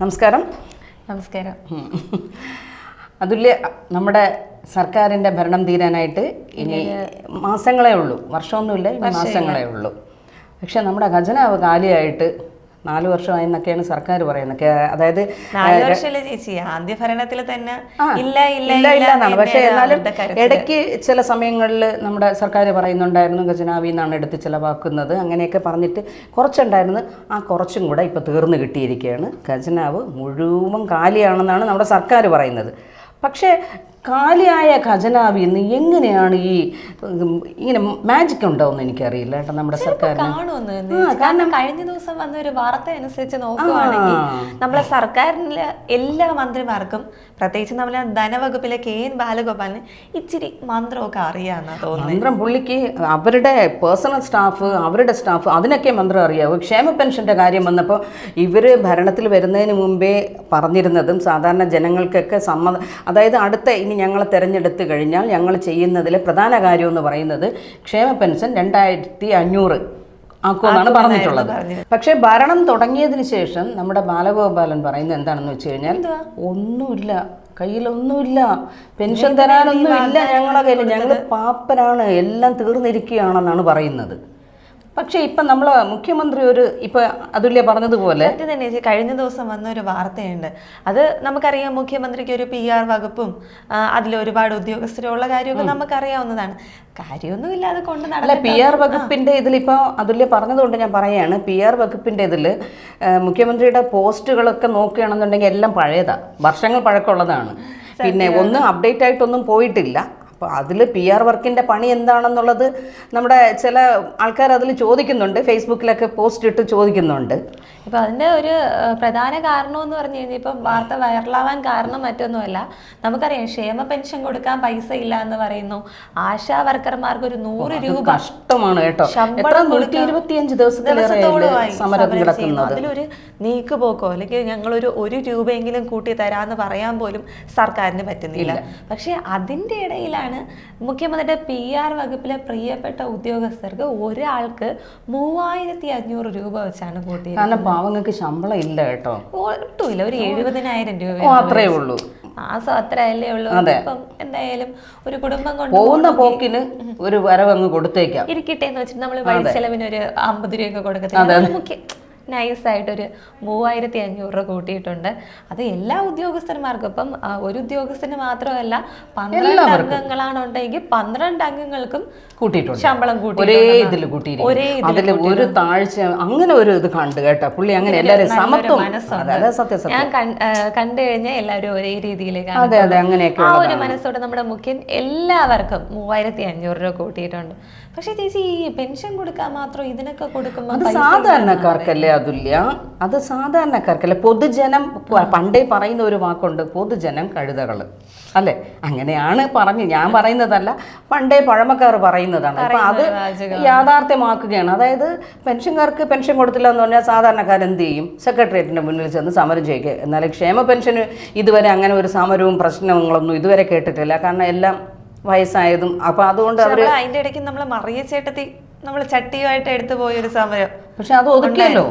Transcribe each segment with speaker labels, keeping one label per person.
Speaker 1: നമസ്കാരം.
Speaker 2: നമസ്കാരം.
Speaker 1: അതുല്യ നമ്മുടെ സർക്കാരിന്റെ ഭരണം തീരാനായിട്ട് ഇനി മാസങ്ങളേ ഉള്ളൂ. വർഷമൊന്നുമില്ല ഇനി മാസങ്ങളേ ഉള്ളൂ. പക്ഷെ നമ്മുടെ ഖജനാവ് കാലിയായിട്ട് നാല് വർഷമായെന്നൊക്കെയാണ് സർക്കാർ പറയുന്നത്. അതായത്
Speaker 2: ചേച്ചി? ആദ്യ ഭരണത്തിൽ തന്നെ ഇല്ല ഇല്ല
Speaker 1: ഇല്ല എന്നാണ്. പക്ഷേ എന്നാലും ഇടയ്ക്ക് ചില സമയങ്ങളിൽ നമ്മുടെ സർക്കാർ പറയുന്നുണ്ടായിരുന്നു ഖജനാവി എന്നാണ് എടുത്ത് ചിലവാക്കുന്നത്. അങ്ങനെയൊക്കെ പറഞ്ഞിട്ട് കുറച്ചുണ്ടായിരുന്നു. ആ കുറച്ചും കൂടെ ഇപ്പോൾ തീർന്നു കിട്ടിയിരിക്കുകയാണ്. ഖജനാവ് മുഴുവൻ കാലിയാണെന്നാണ് നമ്മുടെ സർക്കാർ പറയുന്നത്. പക്ഷേ കാലിയായ ഖജനാവിൽ നിന്ന് എങ്ങനെയാണ് ഈ ഇങ്ങനെ മാജിക് ഉണ്ടാവുന്ന എനിക്കറിയില്ല കേട്ടോ നമ്മുടെ
Speaker 2: സർക്കാർ കാരണം കഴിഞ്ഞ ദിവസം വന്ന ഒരു വാർത്ത അനുസരിച്ച് നോക്കുകയാണെങ്കിൽ നമ്മളെ സർക്കാരിലെ എല്ലാ മന്ത്രിമാർക്കും പ്രത്യേകിച്ച് നമ്മളെ ധനവകുപ്പിലെ കെ എൻ ബാലഗോപാലിന് ഇച്ചിരി മന്ത്രമൊക്കെ അറിയാന്ന് തോന്നുന്നു.
Speaker 1: മന്ത്രം പുള്ളിക്ക് അവരുടെ പേഴ്സണൽ സ്റ്റാഫ് അവരുടെ സ്റ്റാഫ് അതിനൊക്കെ മന്ത്രം അറിയാവൂ. ക്ഷേമ പെൻഷന്റെ കാര്യം വന്നപ്പോൾ ഇവർ ഭരണത്തിൽ വരുന്നതിന് മുമ്പേ പറഞ്ഞിരുന്നതും സാധാരണ ജനങ്ങൾക്കൊക്കെ സമ്മതം അതായത് അടുത്ത ഇനി ഞങ്ങളെ തിരഞ്ഞെടുത്ത് കഴിഞ്ഞാൽ ഞങ്ങൾ ചെയ്യുന്നതിലെ പ്രധാന കാര്യം എന്ന് പറയുന്നത് ക്ഷേമ പെൻഷൻ രണ്ടായിരത്തി അഞ്ഞൂറ് ആക്കുമെന്നാണ് പറഞ്ഞിട്ടുള്ളത്. പക്ഷേ ഭരണം തുടങ്ങിയതിന് ശേഷം നമ്മുടെ ബാലഗോപാലൻ പറയുന്നത് എന്താണെന്ന് വെച്ച് കഴിഞ്ഞാൽ ഒന്നുമില്ല കയ്യിലൊന്നുമില്ല പെൻഷൻ തരാനൊന്നുമില്ല ഞങ്ങളെ കയ്യിൽ ഞങ്ങൾ പാപ്പരാണ് എല്ലാം തീർന്നിരിക്കുകയാണെന്നാണ് പറയുന്നത്. പക്ഷേ ഇപ്പം നമ്മൾ മുഖ്യമന്ത്രി ഒരു ഇപ്പം അതുല്യ പറഞ്ഞതുപോലെ
Speaker 2: സത്യം തന്നെ ചേച്ചി കഴിഞ്ഞ ദിവസം വന്ന ഒരു വാർത്തയുണ്ട്. അത് നമുക്കറിയാം മുഖ്യമന്ത്രിക്ക് ഒരു പി ആർ വകുപ്പും അതിലൊരുപാട് അതിൽ ഒരുപാട് ഉദ്യോഗസ്ഥരുള്ള കാര്യമൊക്കെ നമുക്കറിയാവുന്നതാണ്. കാര്യമൊന്നുമില്ലാതെ കൊണ്ട് നടക്കില്ല
Speaker 1: പി ആർ വകുപ്പിന്റെ ഇതിലിപ്പോൾ അതുല്യ പറഞ്ഞതുകൊണ്ട് ഞാൻ പറയാണ് പി ആർ വകുപ്പിന്റെ ഇതിൽ മുഖ്യമന്ത്രിയുടെ പോസ്റ്റുകളൊക്കെ നോക്കുകയാണെന്നുണ്ടെങ്കിൽ എല്ലാം പഴയതാ. വർഷങ്ങൾ പഴക്കമുള്ളതാണ്. പിന്നെ ഒന്നും അപ്ഡേറ്റ് ആയിട്ടൊന്നും പോയിട്ടില്ല. അപ്പോൾ അതിൽ പി ആർ വർക്കിന്റെ പണി എന്താണെന്നുള്ളത് നമ്മുടെ ചില ആൾക്കാർ അതിൽ ചോദിക്കുന്നുണ്ട്. ഫേസ്ബുക്കിലൊക്കെ പോസ്റ്റ് ഇട്ട് ചോദിക്കുന്നുണ്ട്.
Speaker 2: ഇപ്പോൾ അതിന്റെ ഒരു പ്രധാന കാരണം എന്ന് പറഞ്ഞു കഴിഞ്ഞാൽ ഇപ്പം വാർത്ത വൈറലാവാൻ കാരണം മറ്റൊന്നുമല്ല. നമുക്കറിയാം ക്ഷേമ പെൻഷൻ കൊടുക്കാൻ പൈസ ഇല്ല എന്ന് പറയുന്നു. ആശാ വർക്കർമാർക്ക് ഒരു നൂറ് രൂപ
Speaker 1: കഷ്ടമാണ് കേട്ടോ.
Speaker 2: അതിലൊരു നീക്കുപോക്കോ അല്ലെങ്കിൽ ഞങ്ങളൊരു ഒരു രൂപയെങ്കിലും കൂട്ടി തരാമെന്ന് പറയാൻ പോലും സർക്കാരിന് പറ്റുന്നില്ല. പക്ഷേ അതിന്റെ ഇടയിലാണ് മുഖ്യമന്ത്രിയുടെ പി ആർ വകുപ്പിലെ പ്രിയപ്പെട്ട ഉദ്യോഗസ്ഥർക്ക് ഒരാൾക്ക് മൂവായിരത്തി അഞ്ഞൂറ് രൂപ വെച്ചാണ് കൂട്ടിയത്
Speaker 1: കാരണം പാവങ്ങൾക്ക് ശമ്പളം ഇല്ല കേട്ടോ.
Speaker 2: ഒട്ടുമില്ല. ഒരു എഴുപതിനായിരം രൂപ
Speaker 1: അത്രേ ഉള്ളൂ.
Speaker 2: മാസം അത്ര അല്ലേ ഉള്ളൂ. ഇപ്പം എന്തായാലും ഒരു കുടുംബം കൊണ്ട്
Speaker 1: പോകുന്ന പോക്കിന് ഒരു വരവ് അങ്ങ് കൊടുത്തേക്കാം.
Speaker 2: ഇരിക്കട്ടെ എന്ന് വെച്ചിട്ട് നമ്മൾ വഴി ചെലവിന് ഒരു അമ്പത് രൂപയൊക്കെ കൊടുക്കത്തില്ല. മുഖ്യ നൈസായിട്ടൊരു മൂവായിരത്തി അഞ്ഞൂറ് രൂപ കൂട്ടിയിട്ടുണ്ട്. അത് എല്ലാ ഉദ്യോഗസ്ഥന്മാർക്കും ഇപ്പം ആ, ഒരു ഉദ്യോഗസ്ഥന് മാത്രമല്ല പന്ത്രണ്ട് അംഗങ്ങളാണുണ്ടെങ്കിൽ പന്ത്രണ്ട് അംഗങ്ങൾക്കും
Speaker 1: കൂട്ടിയിട്ടുണ്ട്.
Speaker 2: ശമ്പളം
Speaker 1: ഒരേ
Speaker 2: ഇതിൽ
Speaker 1: ഇതിൽ
Speaker 2: ഒരേ
Speaker 1: കൂട്ടിയിരിക്കും
Speaker 2: ഇതിൽ
Speaker 1: അതിൽ ഒരു താഴ്ച അങ്ങനെ ഒരു ഇത് കണ്ടു കേട്ടോ. പുള്ളി അങ്ങനെ എല്ലാവരും സമത്വം. അതെ അതെ സത്യം സത്യം.
Speaker 2: ഞാൻ കൺ- ആ, കണ്ടു കഴിഞ്ഞാൽ എല്ലാവരും ഒരേ രീതിയിൽ
Speaker 1: അതെ അതെ അങ്ങനെയൊക്കെ
Speaker 2: ആ ഒരു മനസ്സോടെ നമ്മുടെ മുഖ്യൻ എല്ലാവർക്കും മൂവായിരത്തി അഞ്ഞൂറ് രൂപ കൂട്ടിയിട്ടുണ്ട്. പക്ഷേ ചേച്ചി ഈ പെൻഷൻ കൊടുക്കാൻ മാത്രം ഇതിനൊക്കെ കൊടുക്കുമ്പോൾ
Speaker 1: അത് സാധാരണക്കാർക്കല്ലേ അതുല്യ അത് സാധാരണക്കാർക്കല്ല പൊതുജനം പണ്ടേ പറയുന്ന ഒരു വാക്കുണ്ട് പൊതുജനം കഴുതകൾ അല്ലെ? അങ്ങനെയാണ് പറഞ്ഞ് ഞാൻ പറയുന്നതല്ല പണ്ടേ പഴമക്കാർ പറയുന്നതാണ്. അപ്പൊ അത് യാഥാർത്ഥ്യമാക്കുകയാണ്. അതായത് പെൻഷൻകാർക്ക് പെൻഷൻ കൊടുത്തില്ല എന്ന് പറഞ്ഞാൽ സാധാരണക്കാർ എന്ത് ചെയ്യും? സെക്രട്ടേറിയറ്റിന്റെ മുന്നിൽ ചെന്ന് സമരം ചെയ്യുക എന്നാൽ ക്ഷേമ പെൻഷന് ഇതുവരെ അങ്ങനെ ഒരു സമരവും പ്രശ്നങ്ങളൊന്നും ഇതുവരെ കേട്ടിട്ടില്ല. കാരണം എല്ലാം വയസ്സായതും. അപ്പൊ അതുകൊണ്ട് അവർ
Speaker 2: അതിന്റെ ഇടയ്ക്ക് നമ്മൾ മറിയ ചേട്ടത്തി നമ്മൾ ചട്ടിയുമായിട്ട് എടുത്തു പോയൊരു സമരം.
Speaker 1: പക്ഷെ അത് ഒതുക്കിയല്ലോ.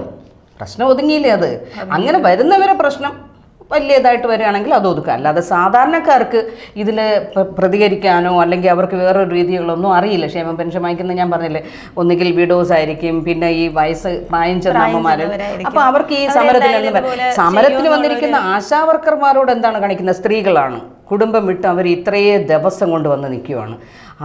Speaker 1: പ്രശ്നം ഒതുങ്ങിയില്ലേ അത്? അങ്ങനെ വരുന്നവരെ പ്രശ്നം വലിയതായിട്ട് വരികയാണെങ്കിൽ അത് ഒതുക്കുക. അല്ലാതെ സാധാരണക്കാർക്ക് ഇതിൽ പ്രതികരിക്കാനോ അല്ലെങ്കിൽ അവർക്ക് വേറൊരു രീതികളൊന്നും അറിയില്ല. ക്ഷേമ പെൻഷൻ വാങ്ങിക്കുന്ന ഞാൻ പറഞ്ഞില്ലേ ഒന്നുകിൽ വിഡോസ് ആയിരിക്കും പിന്നെ ഈ വയസ്സ് പ്രായം ചെന്ന അമ്മമാര്. അപ്പോൾ അവർക്ക് ഈ സമരത്തിനൊന്നും വ- സമരത്തിന് വന്നിരിക്കുന്ന ആശാ വർക്കർമാരോട് എന്താണ് കാണിക്കുന്നത്? സ്ത്രീകളാണ്. കുടുംബം വിട്ട് അവർ ഇത്രയേ ദിവസം കൊണ്ട് വന്ന് നിൽക്കുവാണ്.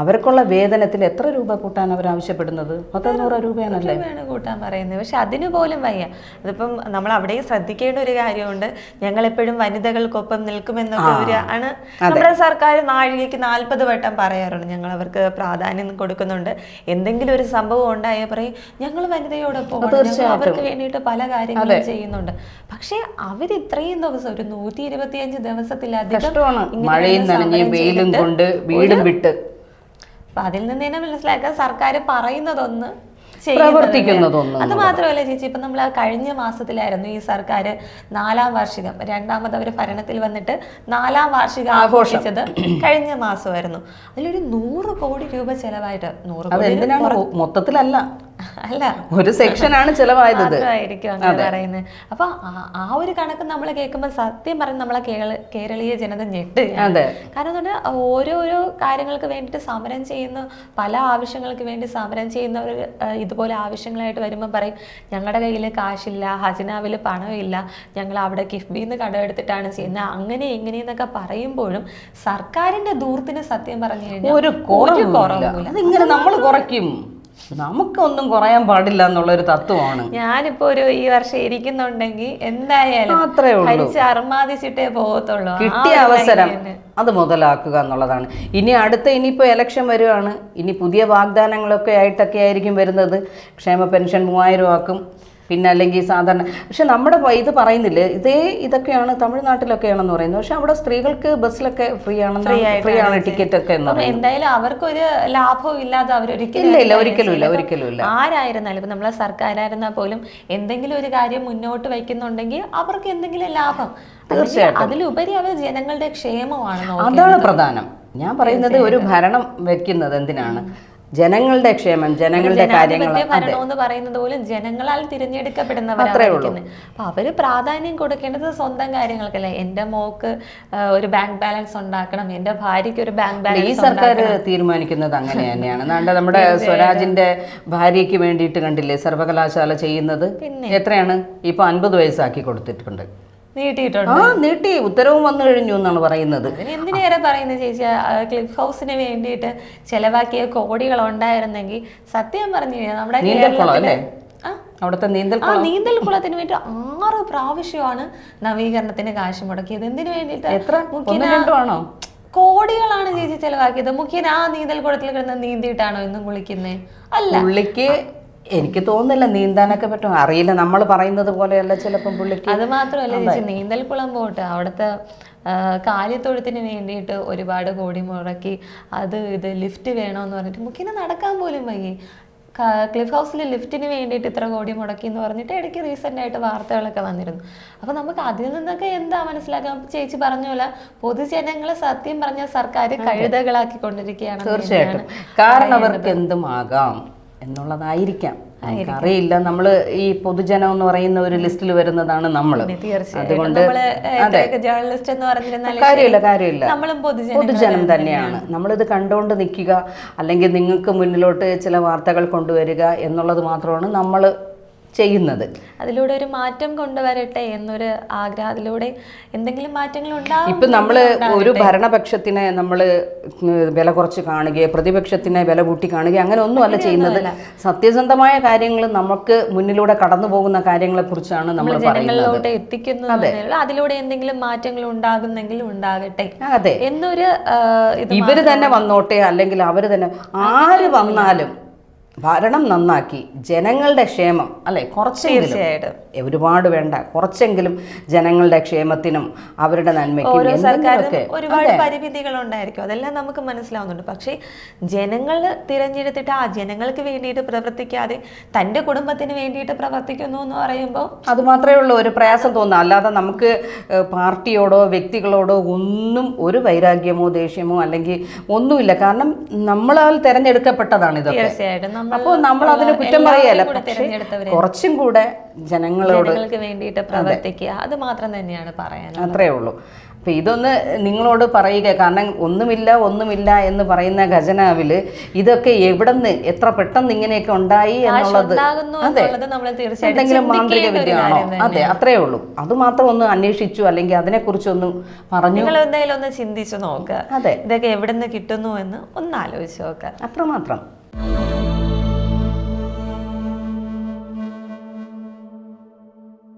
Speaker 1: അവർക്കുള്ള വേതനത്തിൽ എത്ര രൂപ കൂട്ടാൻ അവർ ആവശ്യപ്പെടുന്നത്? പത്തഞ്ഞൂറ് രൂപയാണല്ലേ
Speaker 2: രൂപയാണ് കൂട്ടാൻ പറയുന്നത്. പക്ഷെ അതിന് പോലും വയ്യ. അതിപ്പം നമ്മൾ അവിടെയും ശ്രദ്ധിക്കേണ്ട ഒരു കാര്യമുണ്ട്. ഞങ്ങൾ എപ്പോഴും വനിതകൾക്കൊപ്പം നിൽക്കുമെന്നൊക്കെ ഒരു ആണ്. നമ്മുടെ സർക്കാർ നാഴികയ്ക്ക് നാൽപ്പത് വട്ടം പറയാറുണ്ട്. ഞങ്ങൾ അവർക്ക് പ്രാധാന്യം കൊടുക്കുന്നുണ്ട്. എന്തെങ്കിലും ഒരു സംഭവം ഉണ്ടായാൽ പറയും ഞങ്ങൾ വനിതയോടൊപ്പം അവർക്ക് വേണ്ടിയിട്ട് പല കാര്യങ്ങളും ചെയ്യുന്നുണ്ട്. പക്ഷെ അവർ ഇത്രയും ദിവസം ഒരു നൂറ്റി ഇരുപത്തിയഞ്ച് ദിവസത്തിലധികം
Speaker 1: മഴയും നനഞ്ഞ് വെയിലും കൊണ്ട് വീടും വിട്ട്.
Speaker 2: അപ്പൊ അതിൽ നിന്ന് തന്നെ മനസ്സിലാക്കാൻ സർക്കാർ പറയുന്നതൊന്ന്
Speaker 1: പ്രവർത്തിക്കുന്നതൊന്നും
Speaker 2: അത് മാത്രമല്ല ചേച്ചി ഇപ്പൊ നമ്മൾ കഴിഞ്ഞ മാസത്തിലായിരുന്നു ഈ സർക്കാർ നാലാം വാർഷികം രണ്ടാമത് അവർ ഭരണത്തിൽ വന്നിട്ട് നാലാം വാർഷികം ആഘോഷിച്ചത് കഴിഞ്ഞ മാസമായിരുന്നു. അതിലൊരു നൂറ് കോടി രൂപ ചെലവായിട്ട് നൂറ് കോടി
Speaker 1: മൊത്തത്തിലല്ല.
Speaker 2: അല്ല
Speaker 1: ഒരു സെക്ഷനാണ് ചിലവായത്.
Speaker 2: പറയുന്നത്. അപ്പൊ ആ- ഒരു കണക്ക് നമ്മൾ കേൾക്കുമ്പോൾ സത്യം പറഞ്ഞ് നമ്മളെ കേരളീയ ജനത ഞെട്ട്
Speaker 1: അതെ.
Speaker 2: കാരണം പറഞ്ഞാൽ ഓരോരോ കാര്യങ്ങൾക്ക് വേണ്ടിയിട്ട് സമരം ചെയ്യുന്ന പല ആവശ്യങ്ങൾക്ക് വേണ്ടി സമരം ചെയ്യുന്നവർ ഇതുപോലെ ആവശ്യങ്ങളായിട്ട് വരുമ്പോൾ പറയും ഞങ്ങളുടെ കയ്യിൽ കാശില്ല ഹജിനാവിൽ പണമില്ല ഞങ്ങൾ അവിടെ കിഫ്ബിന്ന് കടമെടുത്തിട്ടാണ് ചെയ്യുന്നത്. അങ്ങനെ ഇങ്ങനെയെന്നൊക്കെ പറയുമ്പോഴും സർക്കാരിന്റെ ദൂർത്തിന് സത്യം പറഞ്ഞു കഴിഞ്ഞാൽ
Speaker 1: ഒരു അതിങ്ങനെ നമ്മൾ കുറയ്ക്കും. നമുക്കൊന്നും കുറയാൻ പാടില്ല എന്നുള്ളൊരു തത്വമാണ്.
Speaker 2: ഞാനിപ്പോ ഒരു ഈ വർഷം ഇരിക്കുന്നുണ്ടെങ്കിൽ എന്തായാലും
Speaker 1: അത്രേ ഉള്ളൂ.
Speaker 2: അർമാദിച്ചിട്ടേ പോകത്തുള്ളൂ.
Speaker 1: കിട്ടിയ അവസരം അത് മുതലാക്കുക എന്നുള്ളതാണ്. ഇനി അടുത്ത ഇനിയിപ്പോൾ എലക്ഷൻ വരുവാണ്. ഇനി പുതിയ വാഗ്ദാനങ്ങളൊക്കെ ആയിട്ടൊക്കെ ആയിരിക്കും വരുന്നത്. ക്ഷേമ പെൻഷൻ മൂവായിരം ആക്കും. പിന്നെ അല്ലെങ്കിൽ സാധാരണ പക്ഷെ നമ്മുടെ ഇത് പറയുന്നില്ലേ ഇതേ ഇതൊക്കെയാണ് തമിഴ്നാട്ടിലൊക്കെയാണെന്ന് പറയുന്നത്. പക്ഷെ അവിടെ സ്ത്രീകൾക്ക് ബസ്സിലൊക്കെ ഫ്രീ ആണെന്ന് ഫ്രീ ആണ് ടിക്കറ്റ് ഒക്കെ എന്ന് പറയുന്നത്.
Speaker 2: എന്തായാലും അവർക്കൊരു ലാഭവും ഇല്ലാതെ അവരൊരിക്കലും
Speaker 1: ഇല്ല ഇല്ല ഒരിക്കലും ഇല്ല ഒരിക്കലും ഇല്ല.
Speaker 2: ആരായിരുന്നാലും ഇപ്പൊ നമ്മളെ സർക്കാരായിരുന്നാൽ പോലും എന്തെങ്കിലും ഒരു കാര്യം മുന്നോട്ട് വയ്ക്കുന്നുണ്ടെങ്കിൽ അവർക്ക് എന്തെങ്കിലും ലാഭം. തീർച്ചയായിട്ടും. അതിലുപരി അവർ ജനങ്ങളുടെ ക്ഷേമമാണ്
Speaker 1: അതാണ് പ്രധാനം. ഞാൻ പറയുന്നത് ഒരു ഭരണം വെക്കുന്നത് എന്തിനാണ്? ജനങ്ങളുടെ ക്ഷേമം ജനങ്ങളുടെ കാര്യങ്ങൾ
Speaker 2: ഭരണം എന്ന് പറയുന്നത് പോലും ജനങ്ങളാൽ തിരഞ്ഞെടുക്കപ്പെടുന്നവരാണ് അപ്പൊ അവർ പ്രാധാന്യം കൊടുക്കേണ്ടത് സ്വന്തം കാര്യങ്ങൾക്കല്ലേ? എന്റെ മോക്ക് ഒരു ബാങ്ക് ബാലൻസ് ഉണ്ടാക്കണം എന്റെ ഭാര്യയ്ക്ക് ഒരു ബാങ്ക് ബാലൻസ് ഈ
Speaker 1: സർക്കാർ തീരുമാനിക്കുന്നത് അങ്ങനെ തന്നെയാണ്. നമ്മുടെ സ്വരാജിന്റെ ഭാര്യയ്ക്ക് വേണ്ടിയിട്ട് കണ്ടില്ലേ സർവകലാശാല ചെയ്യുന്നത്? എത്രയാണ്? ഇപ്പൊ അൻപത് വയസ്സാക്കി കൊടുത്തിട്ടുണ്ട്.
Speaker 2: നീട്ടിയിട്ടുണ്ട്.
Speaker 1: ആ നീട്ടി. ഉത്തരവും വന്നു കഴിഞ്ഞു എന്നാണ് പറയുന്നത്.
Speaker 2: എന്തിനേറെ പറയുന്നത് ചേച്ചി? ക്ലിഫ് ഹൗസിന് വേണ്ടിയിട്ട് ചെലവാക്കിയ കോടികൾ ഉണ്ടായിരുന്നെങ്കിൽ സത്യം പറഞ്ഞു കഴിഞ്ഞാൽ നമ്മുടെ
Speaker 1: നീന്തൽക്കുളം അല്ലേ? അവിടുത്തെ നീന്തൽ
Speaker 2: ആ നീന്തൽ കുളത്തിന് വേണ്ടി ആറ് പ്രാവശ്യമാണ് നവീകരണത്തിന് കാശ് മുടക്കിയത്. എന്തിനു വേണ്ടിയിട്ട്?
Speaker 1: എത്ര? ആണോ?
Speaker 2: കോടികളാണ് ചേച്ചി ചെലവാക്കിയത്. മുഖ്യൻ ആ നീന്തൽ കുളത്തിൽ കിടന്ന് നീന്തിയിട്ടാണോ എന്നും കുളിക്കുന്നത് അല്ല.
Speaker 1: പുള്ളിക്ക് എനിക്ക് തോന്നുന്നില്ല നീന്താനൊക്കെ പറ്റും. അറിയില്ല നമ്മൾ പറയുന്നത് പോലെയല്ല ചിലപ്പം പുള്ളിക്ക്
Speaker 2: അത് മാത്രമല്ല ചേച്ചി നീന്തൽ കുളം പോട്ട് അവിടുത്തെ കാലിത്തൊഴുത്തിന് വേണ്ടിയിട്ട് ഒരുപാട് കോടി മുടക്കി അത് ഇത് ലിഫ്റ്റ് വേണമെന്ന് പറഞ്ഞിട്ട് മുഖ്യന് നടക്കാൻ പോലും വയ്യേ. ക്ലിഫ് ഹൗസിൽ ലിഫ്റ്റിന് വേണ്ടിയിട്ട് ഇത്ര കോടി മുടക്കി എന്ന് പറഞ്ഞിട്ട് ഇടയ്ക്ക് റീസെന്റ് ആയിട്ട് വാർത്തകളൊക്കെ വന്നിരുന്നു. അപ്പോൾ നമുക്ക് അതിൽ നിന്നൊക്കെ എന്താ മനസ്സിലാക്കാം? ചേച്ചി പറഞ്ഞ പോലെ പൊതുജനങ്ങളെ സത്യം പറഞ്ഞ സർക്കാർ കഴുതകളാക്കി കൊണ്ടിരിക്കുകയാണ്
Speaker 1: തീർച്ചയായിട്ടും. കാരണം അവർക്ക് എന്തുമാകാം? എന്നുള്ളതായിരിക്കാം. അറിയില്ല. നമ്മൾ ഈ പൊതുജനം എന്ന് പറയുന്ന ഒരു ലിസ്റ്റിൽ വരുന്നതാണ് നമ്മൾ അതുകൊണ്ട് കാര്യമില്ല കാര്യമില്ല.
Speaker 2: പൊതുജനം
Speaker 1: തന്നെയാണ്. നമ്മളിത് കണ്ടുകൊണ്ട് നിൽക്കുക അല്ലെങ്കിൽ നിങ്ങൾക്ക് മുന്നിലോട്ട് ചില വാർത്തകൾ കൊണ്ടുവരിക എന്നുള്ളത് മാത്രമാണ് നമ്മൾ ചെയ്യുന്നത്.
Speaker 2: അതിലൂടെ ഒരു മാറ്റം കൊണ്ടുവരട്ടെ എന്നൊരു ആഗ്രഹത്തിലൂടെ എന്തെങ്കിലും മാറ്റങ്ങൾ ഉണ്ടാകും
Speaker 1: ഇപ്പം നമ്മൾ ഒരു ഭരണപക്ഷത്തിനെ നമ്മൾ വില കുറച്ച് കാണുകയോ പ്രതിപക്ഷത്തിനെ വില കൂട്ടി കാണുകയോ അങ്ങനെ ഒന്നുമല്ല ചെയ്യുന്നത്. സത്യസന്ധമായ കാര്യങ്ങൾ നമുക്ക് മുന്നിലൂടെ കടന്നു പോകുന്ന കാര്യങ്ങളെക്കുറിച്ചാണ് നമ്മൾ
Speaker 2: ജനങ്ങളിലോട്ട് എത്തിക്കുന്നത് അതിലൂടെ എന്തെങ്കിലും മാറ്റങ്ങൾ ഉണ്ടാകുന്നെങ്കിൽ ഉണ്ടാകട്ടെ.
Speaker 1: അതെ.
Speaker 2: എന്നൊരു
Speaker 1: ഇവർ തന്നെ വന്നോട്ടെ അല്ലെങ്കിൽ അവർ തന്നെ ആര് വന്നാലും ഭരണം നന്നാക്കി ജനങ്ങളുടെ ക്ഷേമം അല്ലെ? കുറച്ചെങ്കിലും. ഒരുപാട് വേണ്ട. കുറച്ചെങ്കിലും ജനങ്ങളുടെ ക്ഷേമത്തിനും അവരുടെ നന്മയ്ക്കും
Speaker 2: ഓരോ സർക്കാരും ഒരുപാട് പരിമിതികൾ ഉണ്ടായിരിക്കും അതെല്ലാം നമുക്ക് മനസ്സിലാവുന്നുണ്ട്. പക്ഷേ ജനങ്ങൾ തിരഞ്ഞെടുത്തിട്ട് ആ ജനങ്ങൾക്ക് വേണ്ടിയിട്ട് പ്രവർത്തിക്കാതെ തന്റെ കുടുംബത്തിന് വേണ്ടിയിട്ട് പ്രവർത്തിക്കുന്നു എന്ന് പറയുമ്പോൾ
Speaker 1: അത് മാത്രമേ ഉള്ളൂ. ഒരു പ്രയാസം തോന്നുക അല്ലാതെ നമുക്ക് പാർട്ടിയോടോ വ്യക്തികളോടോ ഒന്നും ഒരു വൈരാഗ്യമോ ദേഷ്യമോ അല്ലെങ്കിൽ ഒന്നുമില്ല. കാരണം നമ്മളാൽ തിരഞ്ഞെടുക്കപ്പെട്ടതാണ് ഇതൊക്കെ. അപ്പോൾ നമ്മൾ അതിന് കുറ്റം പറയല്ല. കുറച്ചും കൂടെ ജനങ്ങളോട്
Speaker 2: വേണ്ടിട്ട് വേണ്ടിയിട്ട് പ്രവർത്തിക്കുക. അത് മാത്രം തന്നെയാണ് പറയാൻ
Speaker 1: അത്രേ ഉള്ളൂ. അപ്പൊ ഇതൊന്ന് നിങ്ങളോട് പറയുക. കാരണം ഒന്നുമില്ല ഒന്നുമില്ല എന്ന് പറയുന്ന ഖജനാവിൽ ഇതൊക്കെ എവിടെന്ന് എത്ര പെട്ടെന്ന് ഇങ്ങനെയൊക്കെ ഉണ്ടായി എന്നുള്ളത്
Speaker 2: അതെ.
Speaker 1: എന്തെങ്കിലും മാന്ത്രിക വിദ്യയാണോ അതെ അത്രേ ഉള്ളൂ. അത് മാത്രം ഒന്ന് അന്വേഷിച്ചു അല്ലെങ്കിൽ അതിനെ കുറിച്ചൊന്നും പറഞ്ഞു.
Speaker 2: നിങ്ങൾ എന്തായാലും ഒന്ന് ചിന്തിച്ചു നോക്കുക.
Speaker 1: അതെ.
Speaker 2: ഇതൊക്കെ എവിടെ നിന്ന് കിട്ടുന്നു എന്ന് ഒന്ന് ആലോചിച്ച് നോക്കുക.
Speaker 1: അത്രമാത്രം.